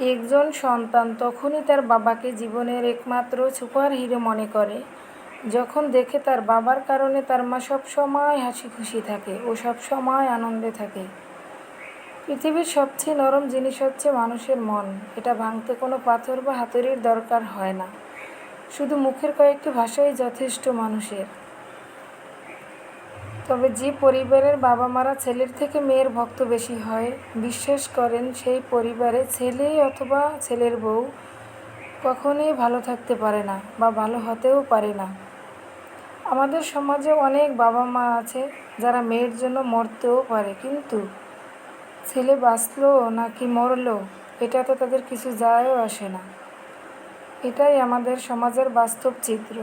একজন সন্তান তখনই তার বাবাকে জীবনের একমাত্র সুপার হিরো মনে করে। যখন দেখে তার বাবার কারণে তার মা সব সময় হাসি খুশি থাকে ও সব সময় আনন্দে থাকে। পৃথিবীর সবচেয়ে নরম জিনিস হচ্ছে মানুষের মন। এটা ভাঙতে কোনো পাথর বা হাতুড়ির দরকার হয় না। শুধু মুখের কয়েকটি ভাষাই যথেষ্ট মানুষের। তবে যে পরিবারের বাবা মারা ছেলের থেকে মেয়ের ভক্ত বেশি হয়, বিশ্বাস করেন সেই পরিবারে ছেলে অথবা ছেলের বউ কখনোই ভালো থাকতে পারে না বা ভালো হতেও পারে না। আমাদের সমাজে অনেক বাবা মা আছে যারা মেয়ের জন্য মরতেও পারে, কিন্তু ছেলে বাঁচলো নাকি মরলো এটা তো তাদের কিছু যায়ও আসে না। এটাই আমাদের সমাজের বাস্তব চিত্র।